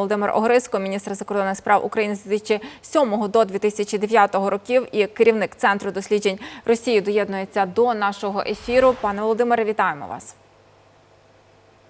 Володимир Огриско, міністр закордонних справ України з 2007 до 2009 років і керівник центру досліджень Росії доєднується до нашого ефіру. Пане Володимире, вітаємо вас.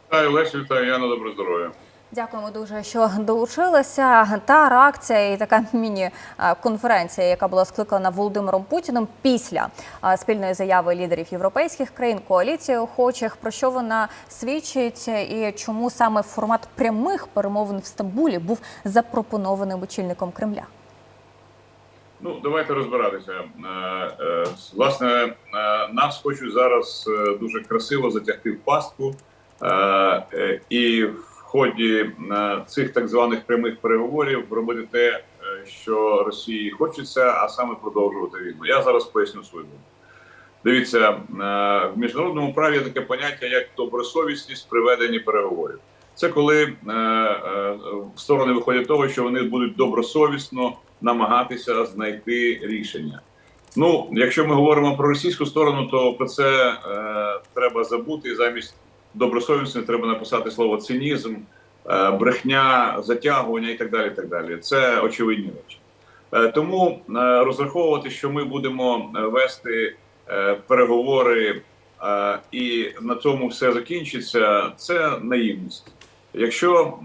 Вітаю Лесю, вітаю Яна, добре здоров'я. Дякуємо дуже, що долучилися. Та реакція і така міні-конференція, яка була скликана Володимиром Путіним після спільної заяви лідерів європейських країн, коаліції охочих. Про що вона свідчить і чому саме формат прямих перемовин в Стамбулі був запропонованим очільником Кремля? Ну, давайте розбиратися. Е, е, Власне, е, нас хочуть зараз дуже красиво затягти в пастку, і в ході е, цих так званих прямих переговорів робити те, е, що Росії хочеться, а саме продовжувати війну. Я зараз поясню свою думку. Дивіться, е, в міжнародному праві є таке поняття як добросовісність при веденні переговорів. Це коли сторони виходять того, що вони будуть добросовісно намагатися знайти рішення. Ну, якщо ми говоримо про російську сторону, то про це е, треба забути. Замість добросовісності треба написати слово цинізм, е, брехня, затягування і так далі. так далі. Це очевидні речі. Е, тому е, розраховувати, що ми будемо вести переговори і на цьому все закінчиться, це наївність. Якщо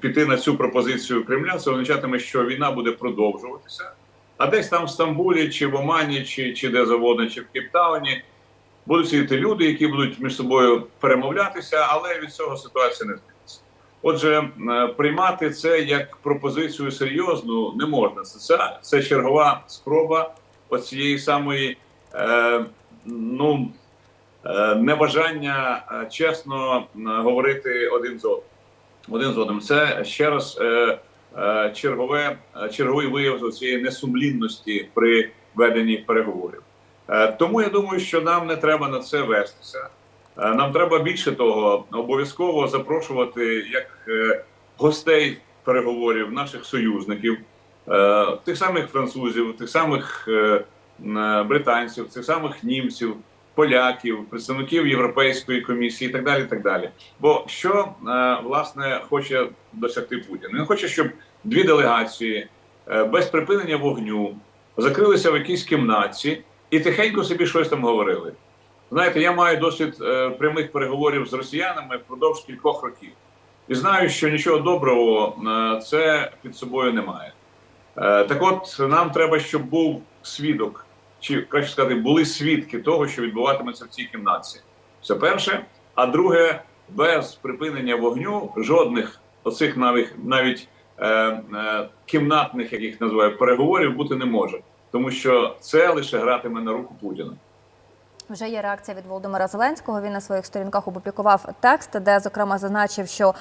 піти на цю пропозицію Кремля, це означатиме, що війна буде продовжуватися, а десь там в Стамбулі, чи в Омані, чи, чи де завгодно, чи в Кейптауні будуть сидіти люди, які будуть між собою перемовлятися, але від цього ситуація не зміниться. Отже, е, приймати це як пропозицію серйозну не можна. Це, це, це чергова спроба оцієї самої е, ну, е, небажання е, чесно е, говорити один з одним. Один з одним. Це ще раз е, чергове, черговий вияв цієї несумлінності при веденні переговорів. Е, тому я думаю, що нам не треба на це вестися. Е, Нам треба більше того, обов'язково запрошувати як е, гостей переговорів наших союзників, тих самих французів, тих самих британців, тих самих німців, поляків, представників Європейської комісії, і так далі. так далі. Бо що власне хоче досягти Путін? Він хоче, щоб дві делегації без припинення вогню закрилися в якійсь кімнаті і тихенько собі щось там говорили. Знаєте, я маю досвід е, прямих переговорів з росіянами впродовж кількох років. І знаю, що нічого доброго е, це під собою немає. Е, так от нам треба, щоб був свідок, чи краще сказати, були свідки того, що відбуватиметься в цій кімнаті. Це перше. А друге, без припинення вогню жодних оцих навіть навіть е, е, кімнатних, як їх називають, переговорів бути не може, тому що це лише гратиме на руку Путіна. Вже є реакція від Володимира Зеленського. Він на своїх сторінках опублікував текст, де зокрема зазначив, що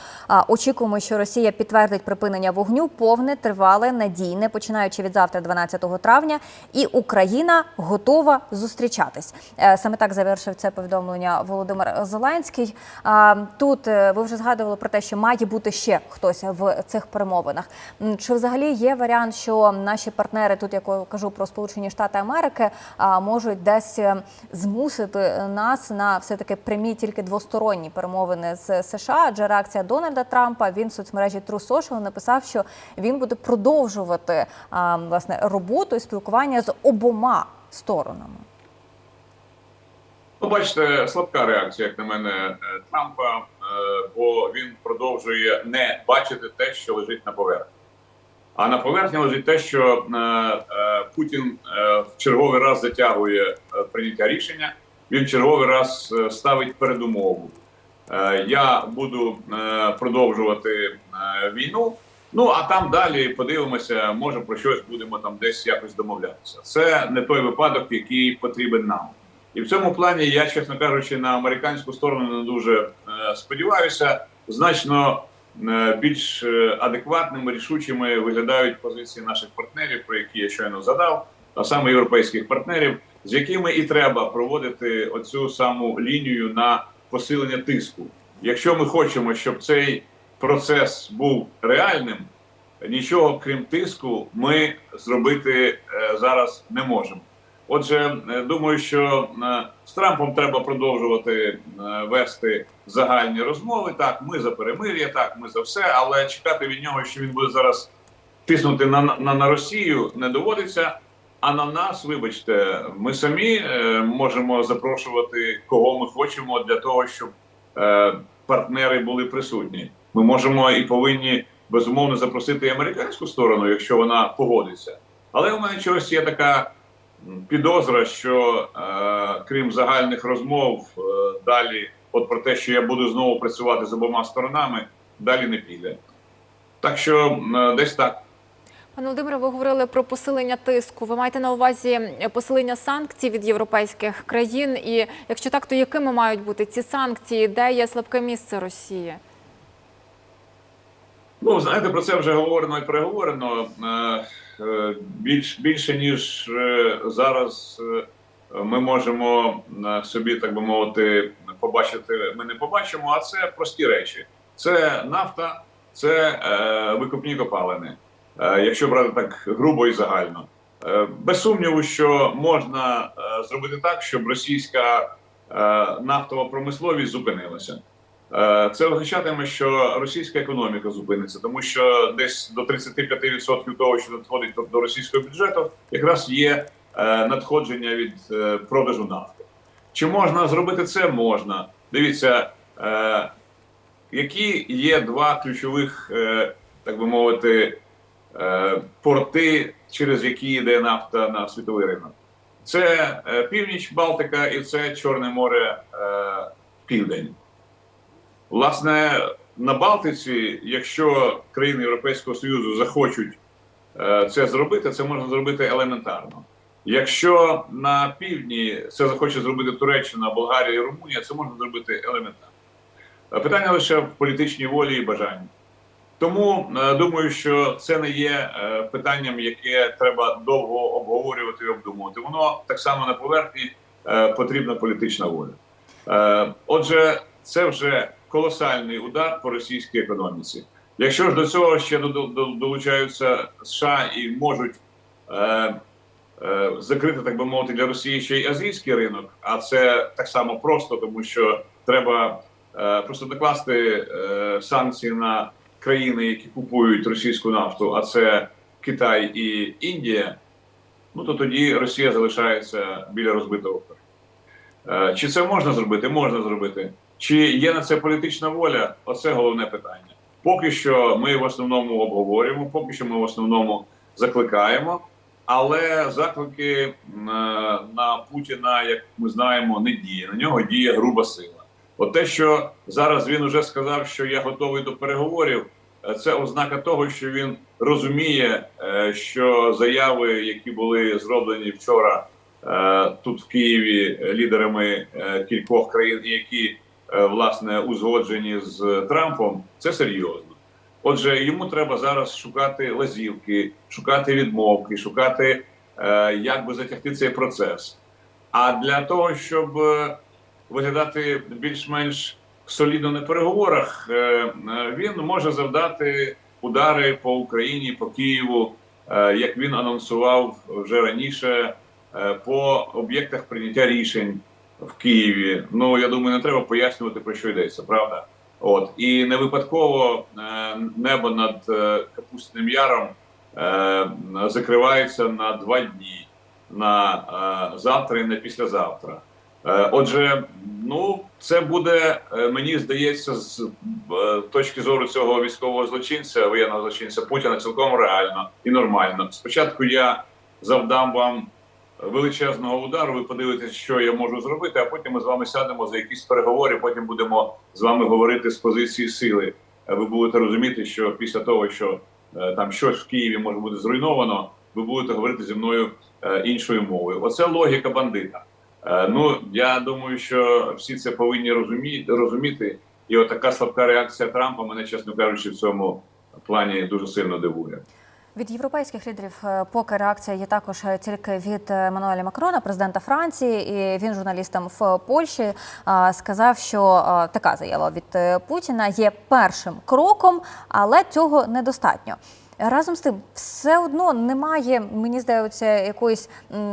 очікуємо, що Росія підтвердить припинення вогню повне, тривале, надійне, починаючи від завтра, 12 травня, і Україна готова зустрічатись. Е, Саме так завершив це повідомлення Володимир Зеленський. Тут е, ви вже згадували про те, що має бути ще хтось в цих перемовинах. Чи взагалі є варіант, що наші партнери, тут я кажу про Сполучені Штати Америки, можуть десь е, змусити нас на все таки прямі тільки двосторонні перемовини з США? Адже реакція Дональда Трампа він в соцмережі True Social написав, що він буде продовжувати а, власне роботу і спілкування з обома сторонами. Ну, бачите, слабка реакція, як на мене, е, Трампа, е, бо він продовжує не бачити те, що лежить на поверхні. А на поверхні лежить те, що е, е, Путін е, в черговий раз затягує е, прийняття рішення. Він в черговий раз е, ставить передумову. Е, я буду е, продовжувати е, війну. Ну а там далі подивимося, може про щось будемо там десь якось домовлятися. Це не той випадок, який потрібен нам. І в цьому плані я, чесно кажучи, на американську сторону не дуже е, сподіваюся. Значно більш е, адекватними, рішучими виглядають позиції наших партнерів, про які я щойно задав, а саме європейських партнерів, з якими і треба проводити оцю саму лінію на посилення тиску. Якщо ми хочемо, щоб цей процес був реальним, нічого крім тиску, ми зробити е, зараз не можемо. Отже, е, думаю, що е, з Трампом треба продовжувати е, вести загальні розмови. Так, ми за перемир'я, так, ми за все, але чекати від нього, що він буде зараз тиснути на, на, на Росію, не доводиться. А на нас, вибачте, ми самі можемо запрошувати кого ми хочемо для того, щоб партнери були присутні. Ми можемо і повинні безумовно запросити американську сторону, якщо вона погодиться. Але у мене чогось є така підозра, що е, крім загальних розмов, е, далі, от про те, що я буду знову працювати з обома сторонами, далі не піде. Так що е, десь так. Пане Володимире, ви говорили про посилення тиску. Ви маєте на увазі посилення санкцій від європейських країн? І якщо так, то якими мають бути ці санкції? Де є слабке місце Росії? Ну, знаєте, про це вже говорено і переговорено. Е, е, Більш, більше, ніж е, зараз е, ми можемо е, собі, так би мовити, побачити, ми не побачимо, а це прості речі. Це нафта, це е, викупні копалини. Якщо брати так грубо і загально. Без сумніву, що можна зробити так, щоб російська нафтова промисловість зупинилася. Це означатиме, що російська економіка зупиниться, тому що десь до 35% того, що надходить до- російського бюджету, якраз є надходження від е, продажу нафти. Чи можна зробити це? Можна. Дивіться, е, які є два ключових, е, так би мовити, е, порти, через які йде нафта на світовий ринок. Це е, північ Балтика і це Чорне море е, Південь. Власне, на Балтиці, якщо країни Європейського Союзу захочуть е, це зробити, це можна зробити елементарно. Якщо на півдні це захоче зробити Туреччина, Болгарія і Румунія, це можна зробити елементарно. Е, Питання лише в політичній волі і бажанні. Тому е, думаю, що це не є е, питанням, яке треба довго обговорювати і обдумувати. Воно так само на поверхні потрібна політична воля. Отже, це вже колосальний удар по російській економіці. Якщо ж до цього ще до- до- долучаються США і можуть закрити, так би мовити, для Росії ще й азійський ринок, а це так само просто, тому що треба е, просто докласти е, санкції на країни, які купують російську нафту, а це Китай і Індія. Ну то тоді Росія залишається біля розбитого. Е, Чи це можна зробити? Можна зробити. Чи є на це політична воля? Оце головне питання. Поки що ми в основному обговорюємо, поки що ми в основному закликаємо, але заклики на Путіна, як ми знаємо, не діє. На нього діє груба сила. От те, що зараз він уже сказав, що я готовий до переговорів, е, це ознака того, що він розуміє, е, що заяви, які були зроблені вчора е, тут в Києві лідерами кількох країн, які власне узгоджені з Трампом, це серйозно. Отже, йому треба зараз шукати лазівки, шукати відмовки, шукати, е, як би затягти цей процес. А для того, щоб е, виглядати більш-менш солідно на переговорах, е, е, він може завдати удари по Україні, по Києву, е, як він анонсував вже раніше, е, по об'єктах прийняття рішень в Києві. Ну я думаю, не треба пояснювати про що йдеться, правда? От і не випадково е, небо над е, Капустним Яром е, закривається на два дні на е, завтра і на післязавтра. Отже, ну це буде, мені здається, з точки зору цього військового злочинця, воєнного злочинця Путіна, цілком реально і нормально. Спочатку я завдам вам величезного удару. Ви подивитесь, що я можу зробити, а потім ми з вами сядемо за якісь переговори. Потім будемо з вами говорити з позиції сили. Ви будете розуміти, що після того, що е, там щось в Києві може бути зруйновано, ви будете говорити зі мною е, іншою мовою. Оце логіка бандита. Е, Ну я думаю, що всі це повинні розуміти. І отака слабка реакція Трампа мене, чесно кажучи, в цьому плані дуже сильно дивує. Від європейських лідерів е, поки реакція є також е, тільки від Мануеля Макрона, президента Франції. І він журналістам в Польщі е, сказав, що е, така заява від е, Путіна є першим кроком, але цього недостатньо. Разом з тим, все одно немає, мені здається, якоїсь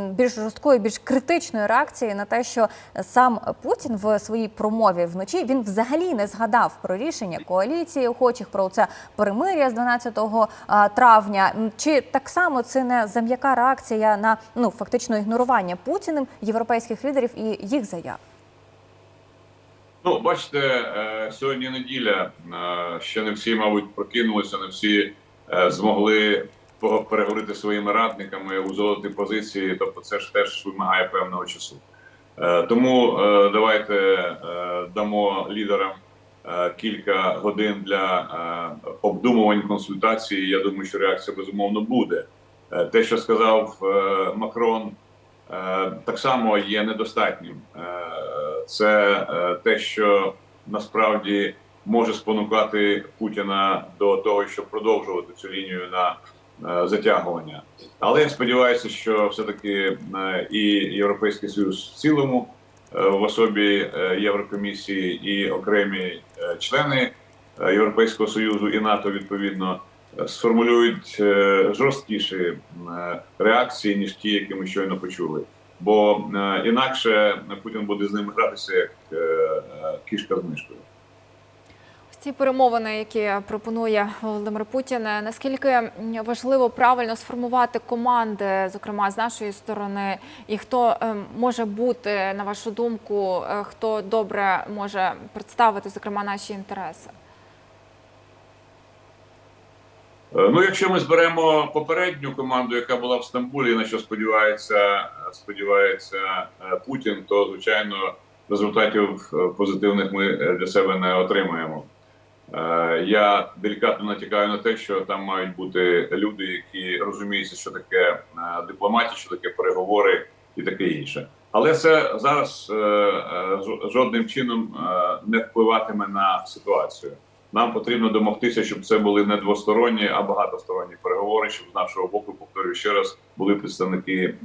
більш жорсткої, більш критичної реакції на те, що сам Путін в своїй промові вночі він взагалі не згадав про рішення коаліції охочих про це перемир'я з 12 травня. Чи так само це не зам'яка реакція на ну фактично ігнорування Путіним європейських лідерів і їх заяв? Ну, бачите, е, сьогодні неділя. е, Ще не всі, мабуть, прокинулися, не всі змогли пого- переговорити своїми радниками, узгодити позиції. Тобто, це ж теж вимагає певного часу. Е, Тому е, давайте е, дамо лідерам е, кілька годин для е, обдумувань консультацій. Я думаю, що реакція безумовно буде. Е, Те, що сказав е, Макрон, е, так само є недостатнім. Е, Це е, те, що насправді може спонукати Путіна до того, щоб продовжувати цю лінію на е, затягування. Але я сподіваюся, що все-таки е, і Європейський Союз в цілому, е, в особі Єврокомісії і окремі члени Європейського Союзу і НАТО відповідно сформулюють жорсткіші реакції ніж ті, які ми щойно почули. Бо інакше Путін буде з ними гратися як кішка з мишкою. Ці перемовини, які пропонує Володимир Путін, наскільки важливо правильно сформувати команди, зокрема з нашої сторони, і хто е, може бути, на вашу думку, е, хто добре може представити, зокрема, наші інтереси? Е, Ну, якщо ми зберемо попередню команду, яка була в Стамбулі, на що сподівається, сподівається Путін, то звичайно результатів позитивних ми для себе не отримаємо. Е, Я делікатно натякаю на те, що там мають бути люди, які розуміються, що таке е, дипломатія, що таке переговори і таке інше. Але це зараз е, жодним чином не впливатиме на ситуацію. Нам потрібно домогтися, щоб це були не двосторонні, а багатосторонні переговори, щоб з нашого боку, повторюю ще раз, були представники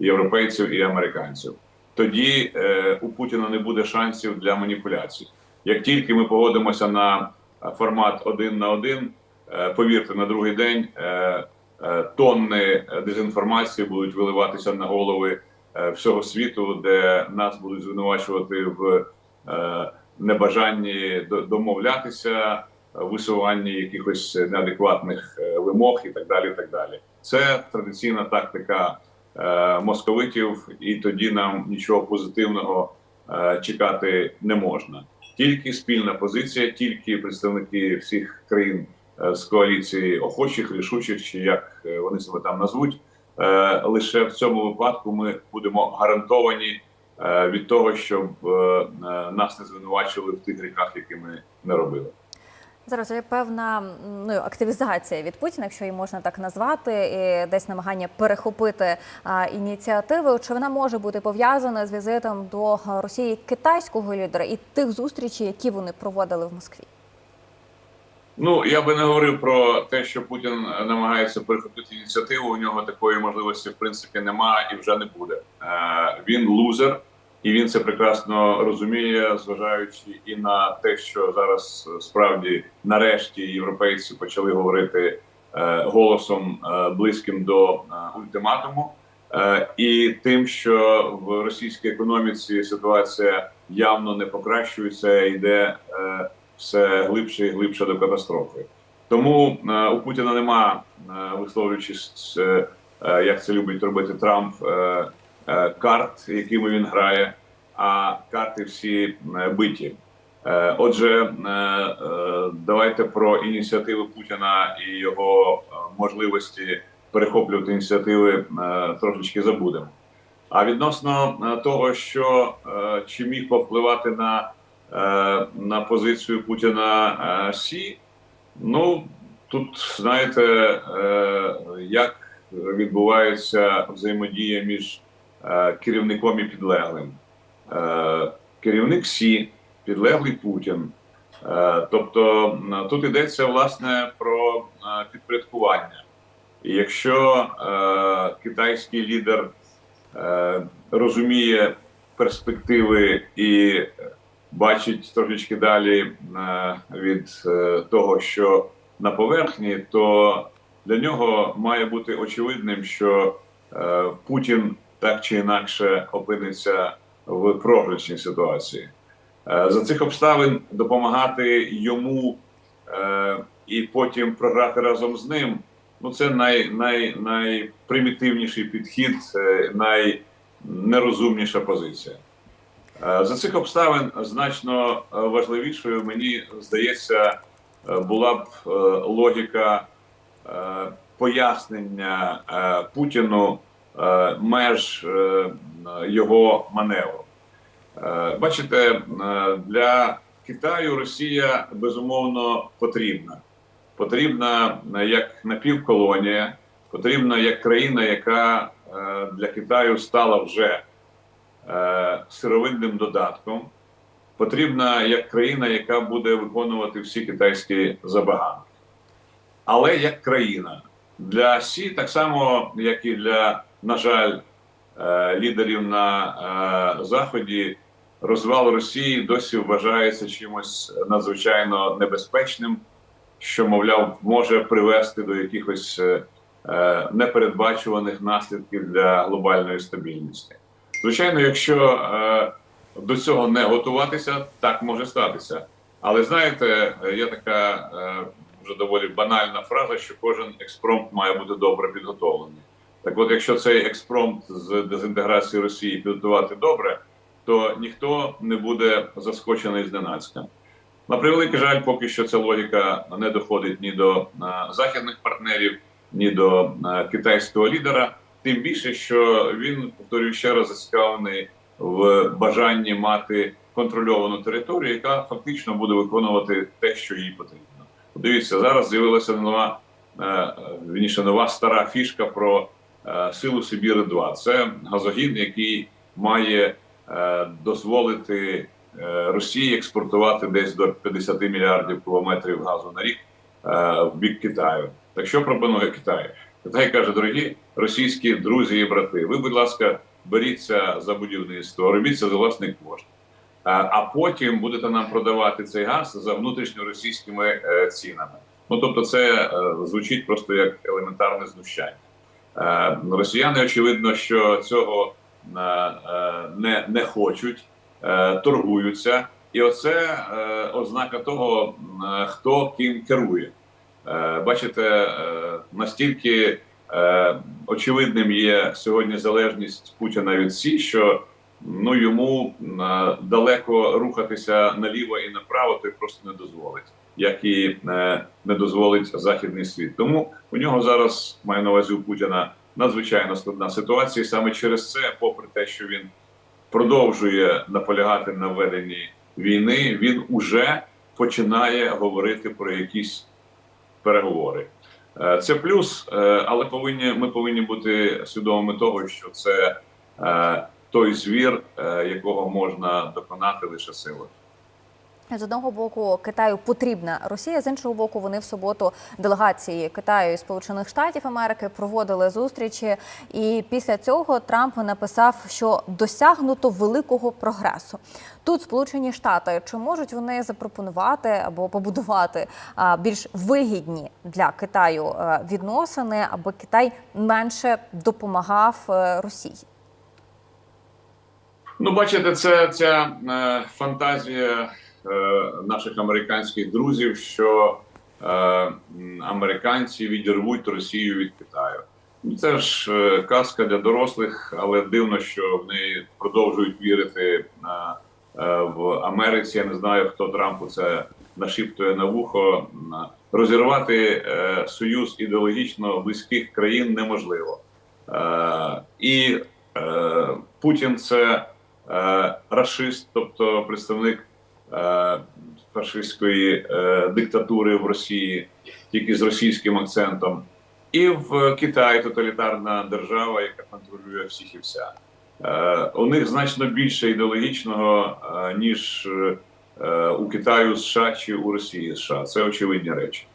європейців і американців. Тоді у Путіна не буде шансів для маніпуляцій. Як тільки ми погодимося на формат один на один, е, повірте, на другий день е, е, тонни е, дезінформації будуть виливатися на голови е, всього світу, де нас будуть звинувачувати в е, небажанні домовлятися, висуванні якихось неадекватних е, вимог і так далі. І так далі. Це традиційна тактика е, московитів, і тоді нам нічого позитивного е, чекати не можна. Тільки спільна позиція, тільки представники всіх країн е, з коаліції охочих, рішучих, чи як е, вони себе там назвуть. Е, Лише в цьому випадку ми будемо гарантовані від того, щоб нас не звинувачували в тих гріхах, які ми не робили. Зараз є певна ну, активізація від Путіна, якщо її можна так назвати, і десь намагання перехопити а, ініціативи. Чи вона може бути пов'язана з візитом до Росії китайського лідера і тих зустрічей, які вони проводили в Москві? Ну я би не говорив про те, що Путін намагається перехопити ініціативу. У нього такої можливості в принципі немає і вже не буде. Е, Він лузер, і він це прекрасно розуміє, зважаючи і на те, що зараз е, справді нарешті європейці почали говорити е, голосом е, близьким до ультиматуму, і тим, що в російській економіці ситуація явно не покращується, йде. все глибше і глибше до катастрофи. Тому у Путіна нема, висловлюючись, як це любить робити Трамп, карт, якими він грає, а карти всі е, биті. Е, отже, е, е, давайте про ініціативи Путіна і його е, можливості перехоплювати ініціативи е, трошечки забудемо. А відносно е, того, що е, чи міг повпливати на е, на позицію Путіна е, Сі. Ну тут знаєте, е, як відбувається взаємодія між е, керівником і підлеглим. Е, Керівник Сі, підлеглий Путін. Е, Тобто тут йдеться власне про е, підпорядкування. І якщо е, китайський лідер е, розуміє перспективи і бачить трошечки далі е, від е, того, що на поверхні, то для нього має бути очевидним, що е, Путін так чи інакше опиниться в програшній ситуації. Е, За цих обставин допомагати йому е, і потім програти разом з ним. Ну, це най, най, найпримітивніший підхід, е, найнерозумніша позиція. За цих обставин значно важливішою, мені здається, була б логіка пояснення Путіну меж е, його маневру. Е, Бачите, е, для Китаю Росія безумовно потрібна. Потрібна е, як напівколонія, потрібна як країна, яка е, для Китаю стала вже е, сировинним додатком. Потрібна як країна, яка буде виконувати всі китайські забаганки. Але як країна для Сі, так само, як і для, на жаль, е, лідерів на е, Заході, розвал Росії досі вважається чимось надзвичайно небезпечним, що, мовляв, може привести до якихось е, непередбачуваних наслідків для глобальної стабільності. Звичайно, якщо до цього не готуватися, так може статися. Але знаєте, є така вже доволі банальна фраза, що кожен експромт має бути добре підготовлений. Так от, якщо цей експромт з дезінтеграції Росії підготувати добре, то ніхто не буде заскочений зненацька. На превеликий жаль, поки що ця логіка не доходить ні до е, західних партнерів, ні до е, китайського лідера. Тим більше, що він, повторюю ще раз, зацікавлений в бажанні мати контрольовану територію, яка фактично буде виконувати те, що їй потрібно. Подивіться, зараз з'явилася нова е, вірніше, нова стара фішка про силу Сибіри 2 Це газогін, який має е, дозволити е, Росії експортувати десь до 50 мільярдів кілометрів газу на рік е, в бік Китаю. Так що пропонує Китай? Китай каже, дорогі російські друзі і брати, ви, будь ласка, беріться за будівництво, робіть це за власний кошт. А, потім будете нам продавати цей газ за внутрішньоросійськими е, цінами. Ну тобто, це е, звучить просто як елементарне знущання. Е, росіяни, очевидно, що цього е, е, не, не хочуть, торгуються, і оце ознака того, хто ким керує. Бачите, настільки очевидним є сьогодні залежність Путіна від Сі, що ну йому далеко рухатися наліво і направо, той просто не дозволить, як і е, не дозволить західний світ. Тому у нього зараз маю на увазі у Путіна надзвичайно складна ситуація. І саме через це, попри те, що він продовжує наполягати на веденні війни, він уже починає говорити про якісь переговори. Е, Це плюс, е, але повинні ми повинні бути свідомими того, що це той звір, якого можна доконати лише силою. З одного боку Китаю потрібна Росія, з іншого боку, вони в суботу делегації Китаю і Сполучених Штатів Америки проводили зустрічі. І після цього Трамп написав, що досягнуто великого прогресу. Тут Сполучені Штати чи можуть вони запропонувати або побудувати більш вигідні для Китаю відносини, аби Китай менше допомагав е, Росії? Ну, бачите, це ця е, фантазія наших американських друзів, що е, американці відірвуть Росію від Китаю. Ну, Це ж е, казка для дорослих, але дивно, що вони продовжують вірити е, е, в Америці. Я не знаю, хто Трампу це нашіптує на вухо. Розірвати е, союз ідеологічно близьких країн неможливо. Е, і е, Путін це е, рашист, тобто представник е, фашистської е, диктатури в Росії, тільки з російським акцентом, і в Китаї тоталітарна держава, яка контролює всіх і вся. Е, у них значно більше ідеологічного, е, ніж е, у Китаю США чи у Росії США. Це очевидні речі.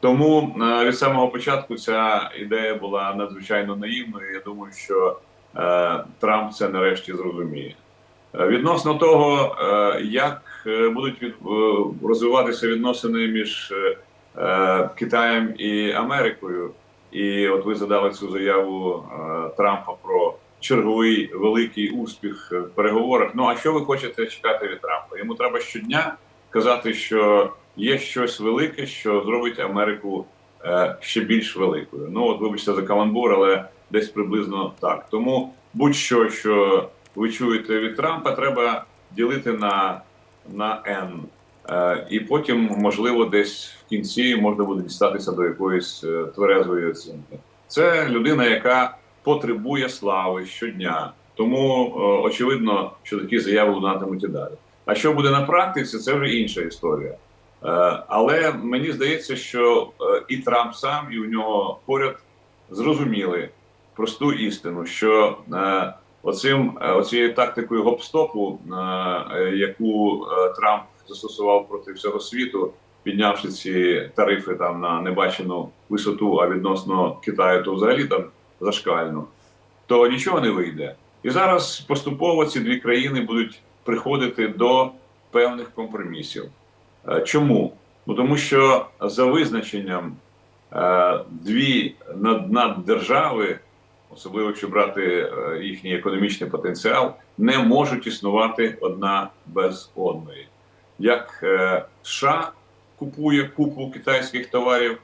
Тому е, від самого початку ця ідея була надзвичайно наївною. Я думаю, що е, Трамп це нарешті зрозуміє. Е, Відносно того, е, як е, будуть від, е, розвиватися відносини між е, е, Китаєм і Америкою, І от ви задали цю заяву е, Трампа про черговий великий успіх в переговорах. Ну а що ви хочете чекати від Трампа? Йому треба щодня казати, що є щось велике, що зробить Америку е, ще більш великою. Ну от вибачте за каламбур, але десь приблизно так. Тому будь-що, що ви чуєте від Трампа, треба ділити на, на N. Е, і потім, можливо, десь в кінці можна буде дістатися до якоїсь е, тверезої оцінки. Це людина, яка потребує слави щодня. Тому е, очевидно, що такі заяви лунатимуть і далі. А що буде на практиці, це вже інша історія. Але мені здається, що і Трамп сам, і у нього поряд зрозуміли просту істину, що оцим е, оцією тактикою гоп-стопу, е, е, яку Трамп застосував проти всього світу, піднявши ці тарифи там на небачену висоту, а відносно Китаю, то взагалі там зашкально, то нічого не вийде. І зараз поступово ці дві країни будуть приходити до певних компромісів. Чому? Ну тому що за визначенням дві над- наддержави, особливо якщо брати е, їхній економічний потенціал, не можуть існувати одна без одної. Як е, США купує купу китайських товарів,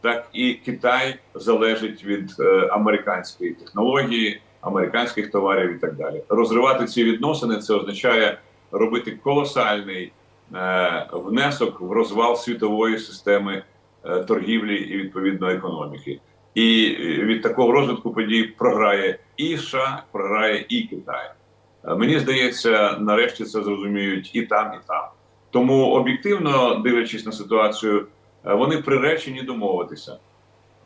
так і Китай залежить від е, американської технології, американських товарів і так далі. Розривати ці відносини це означає робити колосальний внесок в розвал світової системи торгівлі і відповідно економіки. І від такого розвитку подій програє і США, програє і Китай. Мені здається, нарешті це зрозуміють і там, і там. Тому об'єктивно дивлячись на ситуацію, вони приречені домовитися.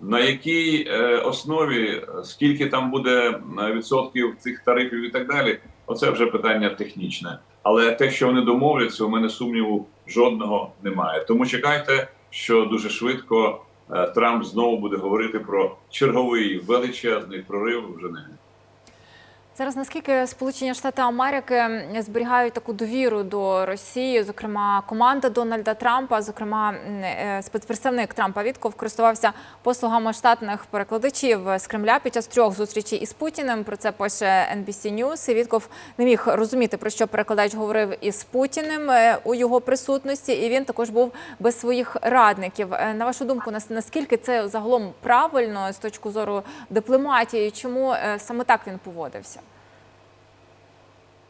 На якій е, основі, скільки там буде е, відсотків цих тарифів і так далі, оце вже питання технічне. Але те, що вони домовляться, у мене сумніву жодного немає. Тому чекайте, що дуже швидко Трамп знову буде говорити про черговий величезний прорив в Женеві. Зараз наскільки Сполучені Штати Америки зберігають таку довіру до Росії, зокрема команда Дональда Трампа, зокрема е, спецпредставник Трампа Вітков користувався послугами штатних перекладачів з Кремля під час трьох зустрічей із Путіним. Про це пише NBC News. Вітков не міг розуміти про що перекладач говорив із Путіним е, у його присутності, і він також був без своїх радників. Е, На вашу думку, наскільки це загалом правильно з точки зору дипломатії? Чому саме так він поводився?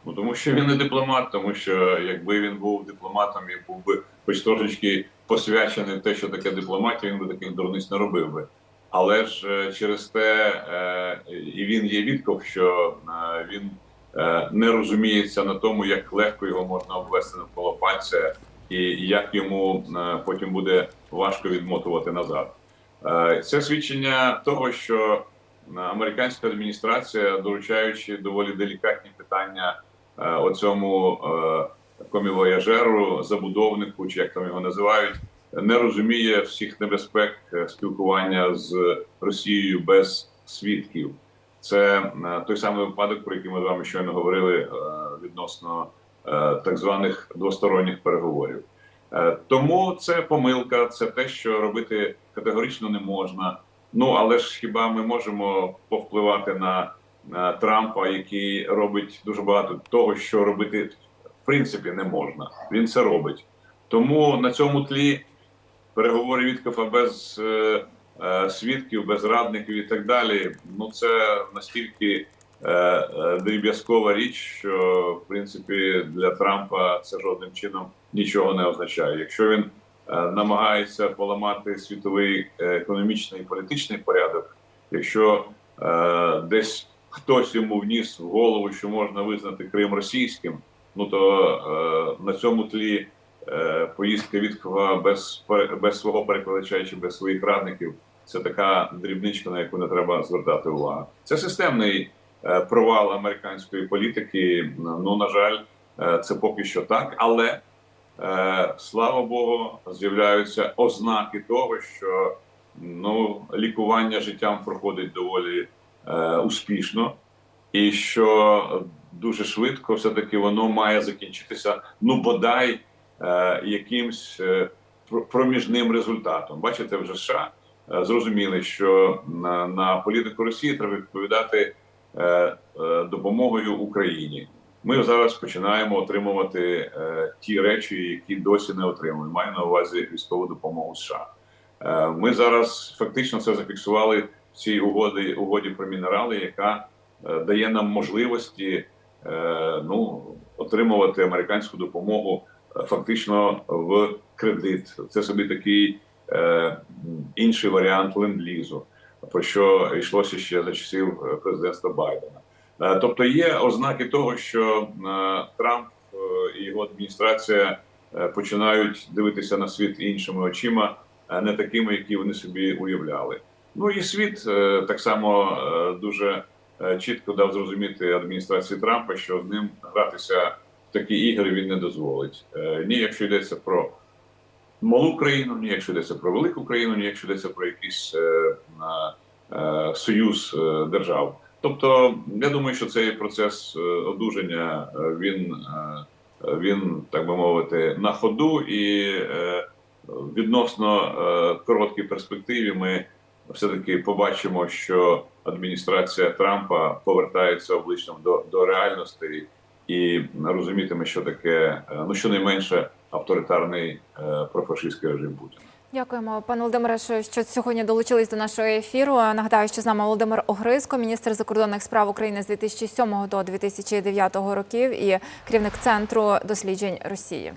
Ну тому що він не дипломат, тому що якби він був дипломатом і був би хоч трошечки посвячений те, що таке дипломатія, він би таких дурниць не робив би. Але ж е, через те е, і він є відков, що е, він е, не розуміється на тому, як легко його можна обвести навколо пальця, і як йому е, потім буде важко відмотувати назад. Е, Це свідчення того, що е, американська адміністрація, доручаючи доволі делікатні питання оцьому е, комівояжеру, забудовнику, чи як там його називають, не розуміє всіх небезпек е, спілкування з Росією без свідків. Це е, той самий випадок, про який ми з вами щойно говорили е, відносно е, так званих двосторонніх переговорів. Е, Тому це помилка, це те, що робити категорично не можна. Ну але ж хіба ми можемо повпливати на Трампа, який робить дуже багато того, що робити в принципі не можна. Він це робить. Тому на цьому тлі переговори Віткофа без е, е, свідків, без радників і так далі. Ну це настільки е, е, дріб'язкова річ, що в принципі для Трампа це жодним чином нічого не означає. Якщо він е, намагається поламати світовий е, економічний і політичний порядок, якщо е, десь хтось йому вніс в голову, що можна визнати Крим російським, ну то е, на цьому тлі е, поїздка Віткова без, без свого перекладача чи без своїх радників це така дрібничка, на яку не треба звертати увагу. Це системний е, провал американської політики. Ну на жаль, е, це поки що так, але е, слава Богу, з'являються ознаки того, що ну лікування життям проходить доволі е, успішно, і що дуже швидко все таки воно має закінчитися. Ну бодай е, якимсь е, проміжним результатом. Бачите, вже США зрозуміли, що на, на політику Росії треба відповідати допомогою Україні. Ми зараз починаємо отримувати е, ті речі, які досі не отримали. Маю на увазі військову допомогу США. Е, ми зараз фактично це зафіксували цій угоді, угоді про мінерали, яка е, дає нам можливості е, ну, отримувати американську допомогу е, фактично в кредит. Це собі такий інший варіант ленд-лізу, про що йшлося ще за часів президентства Байдена. Тобто є ознаки того, що Трамп і його адміністрація починають дивитися на світ іншими очима, не такими, які вони собі уявляли. Ну і світ е, так само е, дуже е, чітко дав зрозуміти адміністрації Трампа, що з ним гратися в такі ігри він не дозволить. Ні, якщо йдеться про малу країну, ні, якщо йдеться про велику країну, ні, якщо йдеться про якийсь союз держав. Тобто, я думаю, що цей процес одужання він, він так би мовити, на ходу, і відносно короткій перспективі ми все-таки побачимо, що адміністрація Трампа повертається обличчям до, до реальності і розумітиме, що таке е, ну щонайменше авторитарний е, профашистський режим Путіна. Дякуємо, пане Володимире, що сьогодні долучились до нашого ефіру. Нагадаю, що з нами Володимир Огризко, міністр закордонних справ України з 2007 до 2009 років і керівник центру досліджень Росії.